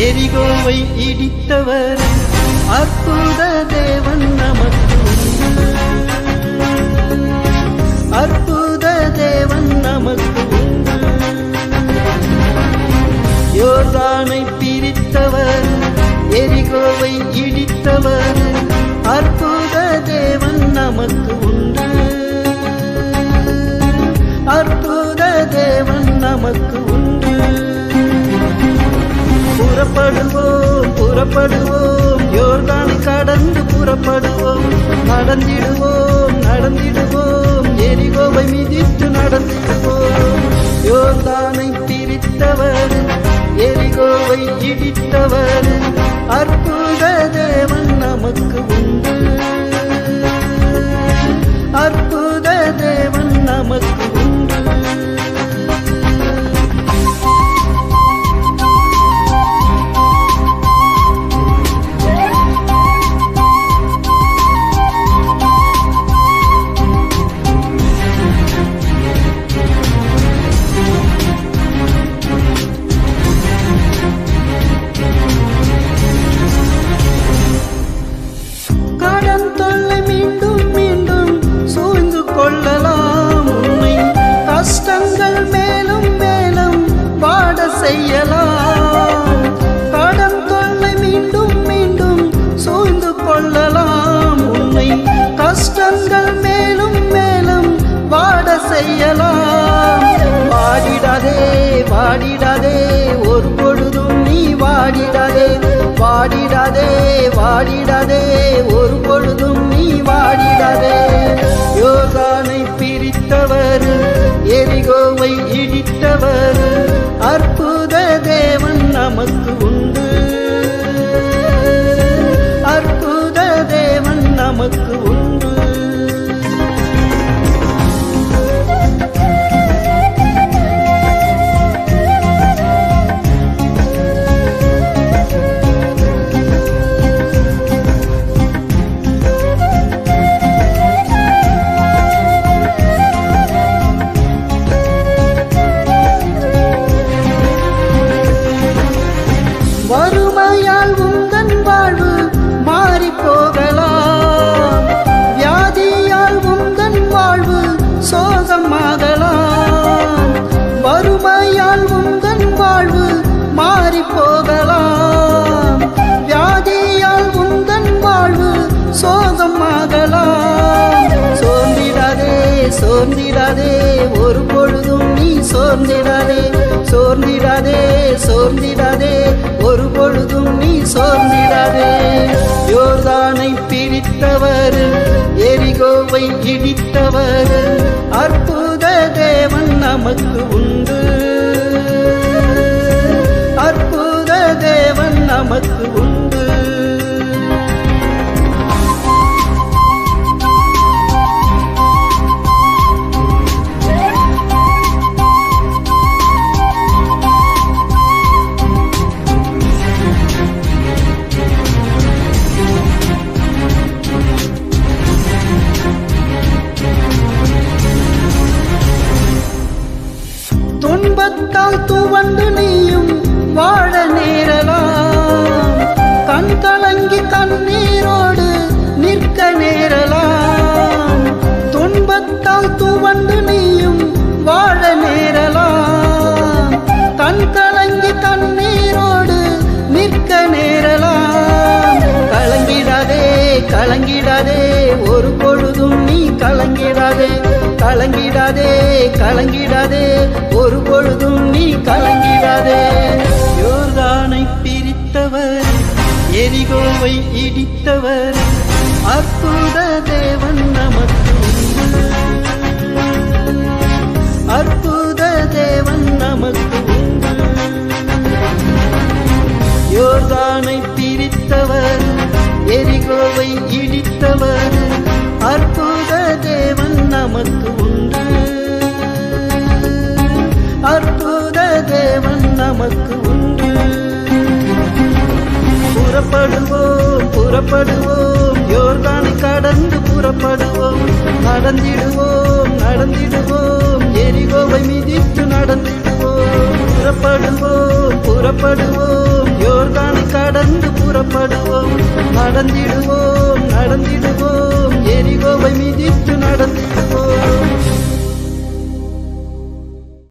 எரிகோவை இடித்தவர் அற்புத தேவன் நமக்கு. அற்புத புறப்படுவோம். யோர்தானை கடந்து புறப்படுவோம். நடந்திடுவோம் நடந்திடுவோம். எரிகோவை மிதித்து நடந்திடுவோம். யோர்தானை பிரித்தவர் எரிகோவை இடித்தவர். அற்புத செய்யலாம். கடன் தொல்லை மீண்டும் மீண்டும் சூழ்ந்து கொள்ளலாம். உன்னை கஷ்டங்கள் மேலும் மேலும் வாட செய்யலாம். வாடிடாதே வாடிடாதே ஒரு பொழுதும் நீ வாடிடாதே. வாடிடாதே வாடிடாதே ஒரு பொழுதும் நீ வாடிடாதே. யோகானை பிரித்தவர் எரிகோவை இடித்தவர் அற்ப வறுமையால் உங்கள் வாழ்வு மாறி போகலாம் வியாதியால் உங்கள் வாழ்வு சோகமாகலாம். வறுமையால் உங்கள் வாழ்வு மாறி போகலாம் வியாதியால் உங்கள் வாழ்வு சோகமாகலாம். சோர்ந்திடாதே சோர்ந்திடாதே ஒரு பொழுதும் நீ சோர்ந்திடாதே. சோர்ந்திடாதே சோர்ந்திடாதே நீ சோர்ந்திடாதே. யோர்தானை பிரித்தவர் எரிகோவை இடித்தவர் அற்புத தேவன் நமக்கு உண்டு. கலங்கிடாதே கலங்கிடாதே கலங்கிடாதே. ஒரு பொழுதும் நீ கலங்கிடாதே. யோர்தானை பிரித்தவர் எரிகோவை இடித்தவர். அற்புத தேவன் நமக்கு அற்புத தேவன் நமக்கு புறப்படுவோம். யோர்தானை கடந்து புறப்படுவோம். நடந்திடுவோம் நடந்திடுவோம். எரிகோவை மிதித்து நடந்திடுவோம். புறப்படுவோம் புறப்படுவோம். யோர்தானை கடந்து புறப்படுவோம். நடந்திடுவோம் நடந்திடுவோம்.